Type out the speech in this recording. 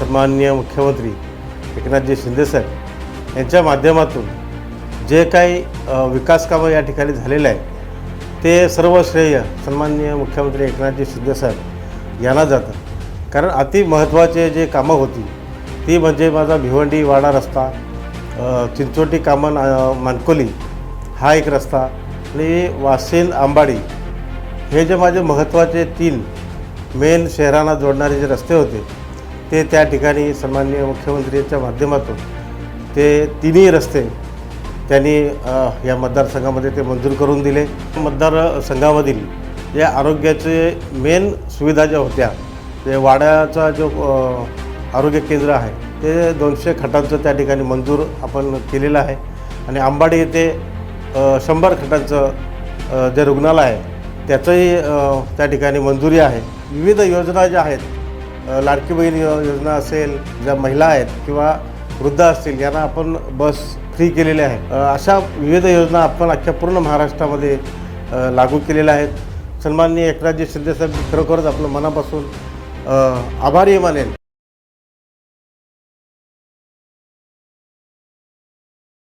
सन्माननीय मुख्यमंत्री एकनाथजी शिंदेसाहेब यांच्या माध्यमातून जे काही विकास कामं या ठिकाणी झालेलं आहे ते सर्व श्रेय सन्माननीय मुख्यमंत्री एकनाथजी शिंदेसाहेब यांना जातं कारण अति महत्त्वाचे जे कामं होती ती म्हणजे माझा भिवंडी वाडा रस्ता चिंचोटी कामन मानकोली हा एक रस्ता आणि वासेन आंबाडी हे जे माझे महत्त्वाचे तीन मेन शहरांना जोडणारे जे रस्ते होते ते त्या ठिकाणी सन्माननीय मुख्यमंत्र्यांच्या माध्यमातून ते तिन्ही रस्ते त्यांनी या मतदारसंघामध्ये ते मंजूर करून दिले. मतदारसंघामधील या आरोग्याचे मेन सुविधा ज्या होत्या ते वाड्याचा जो आरोग्य केंद्र आहे ते दोनशे खटांचं त्या ठिकाणी मंजूर आपण केलेलं आहे. आणि आंबाडी येथे शंभर खटांचं जे रुग्णालय आहे त्याचंही त्या ठिकाणी मंजुरी आहे. विविध योजना ज्या आहेत लाडकी बहीण योजना असेल ज्या महिला आहेत किंवा वृद्ध असतील यांना आपण बस फ्री केलेल्या आहे. अशा विविध योजना आपण अख्ख्या पूर्ण महाराष्ट्रामध्ये लागू केलेल्या आहेत. सन्माननीय एकनाथजी शिंदेसाहेब खरोखरच आपलं मनापासून आभारी मानेन.